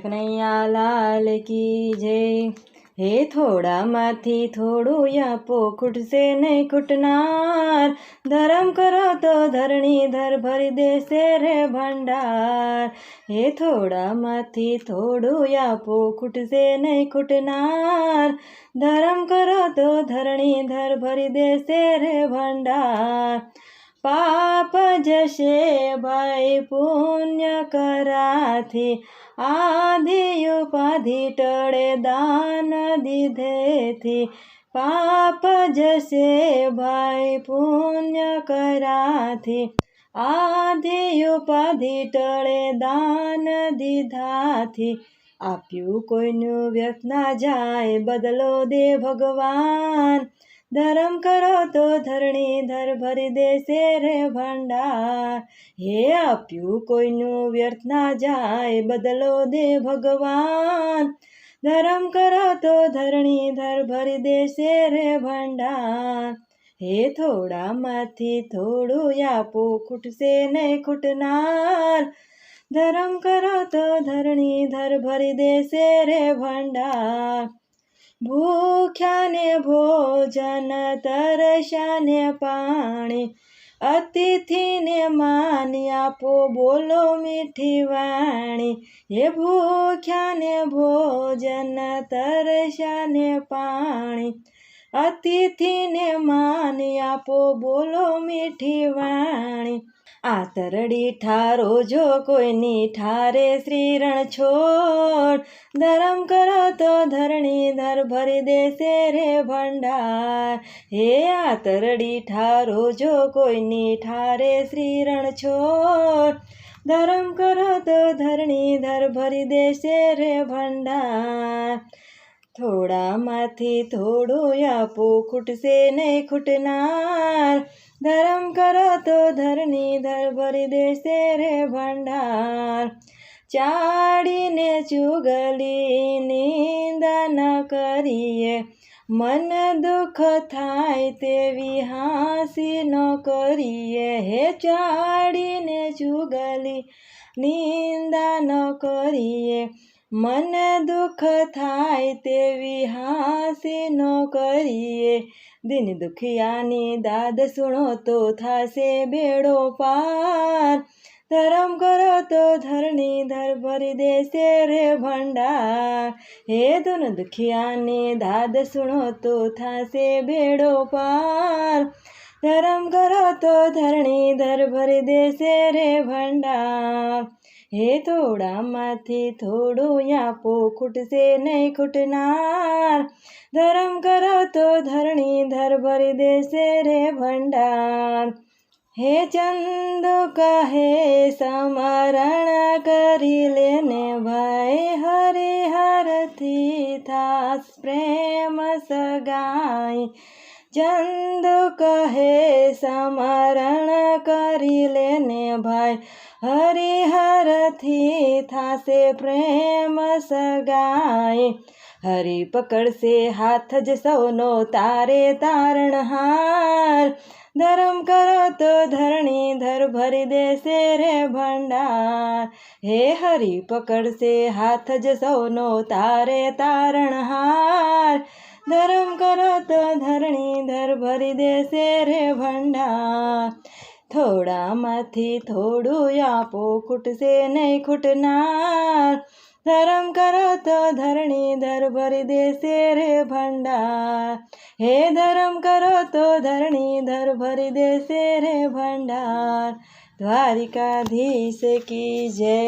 કનૈયા લાલ કી જય હે થોડામાંથી થોડું આપો ખૂટશે નહીં ખૂટનાર ધરમ કરો તો ધરણી ધર ભરી દેશે રે ભંડાર હે થોડામાંથી થોડું આપો ખૂટશે નહીં ખૂટનાર ધરમ કરો તો ધરણી ધર ભરી દેશે રે ભંડાર પાપ જશે ભાઈ, પુણ્ય કરાથી. આધિ ઉપાધિ ટળે દાન દીધેથી. પાપ જશે ભાઈ, પુણ્ય કરાથી. આધિ ઉપાધિ ટળે દાન દીધાથી. આપ્યું કોઈનું વ્યર્થ ના જાય, બદલો દે ભગવાન. ધરમ કરો તો ધરણી ધર ભરી દેશે રે ભંડાર હે આપ્યું કોઈનું વ્યર્થ ના જાય બદલો દે ભગવાન ધરમ કરો તો ધરણી ધર ભરી દેશે રે ભંડાર હે થોડામાંથી થોડું આપો ખૂટશે નહીં ખૂટનાર ધરમ કરો તો ધરણી ધર ભરી દેશે રે ભંડાર ભૂખ્યાને ભોજન તરસ્યાને પાણી અતિથિને માન આપો બોલો મીઠી વાણી હે ભૂખ્યાને ભોજન તરસ્યાને પાણી અતિથિને માન આપો બોલો મીઠી વાણી આતરડી ઠારો, જો કોઈની ઠારે શ્રીરણ છોડ. ધરમ કરો તો ધરણી ધર ભરી દેશે રે ભંડાર. હે આતરડી ઠારો, જો કોઈની ઠારે શ્રીરણ છોડ. ધરમ કરો તો ધરણી ધર ભરી દેશે રે ભંડાર. થોડામાંથી થોડું આપો ખૂટશે નહીં ખૂટનાર. ધરમ કરો તો ધરની ધરભરી દેશે રે ભંડાર. ચાડીને ચુગલી નિંદા ન કરીએ. મન દુઃખ થાય તેવી હાંસી ન કરીએ. હે ચાડીને ચુગલી નિંદા ન કરીએ. મન દુઃખ થાય તેવી હાસી ન કરીએ. દિન દુખિયાની દાદ સુણો તો થાશે બેડો પાર. ધરમ કરો તો ધરણી ધર ભરી દેશે રે ભંડાર. હે દુન દુખિયાની દાદ સુણો તો થાશે બેડો પાર. ધરમ કરો તો ધરણી ધર ભરી દેશે રે ભંડાર. हे थोडा माथी थोडो या पो खुटसे खुटनार धर्म धरम करवतो धरणी धर भरि देसे रे भंडार. हे चंद कहे समरण करी लेने भाई हरे हरती था प्रेम सगाई. चंद कहे, समरण करी लेने भाई। हरिहर थी था से प्रेम सगाए हरी पकड़ से हाथ ज सोनो तारे तारण हार। धर्म करो तो धरणी धर भर दे से रे भंडार। हे हरि पकड़ से हाथ ज सोनो तारे तारण हार। ધરમ કરો તો ધરણી ધર ભરી દેશે રે ભંડાર થોડામાંથી થોડું આપો ખૂટશે નહીં ખૂટનાર ધરમ કરો તો ધરણી ધર ભરી દેશે રે ભંડાર હે ધરમ કરો તો ધરણી ધર ભરી દેશે રે ભંડાર દ્વારિકાધીશ કી જય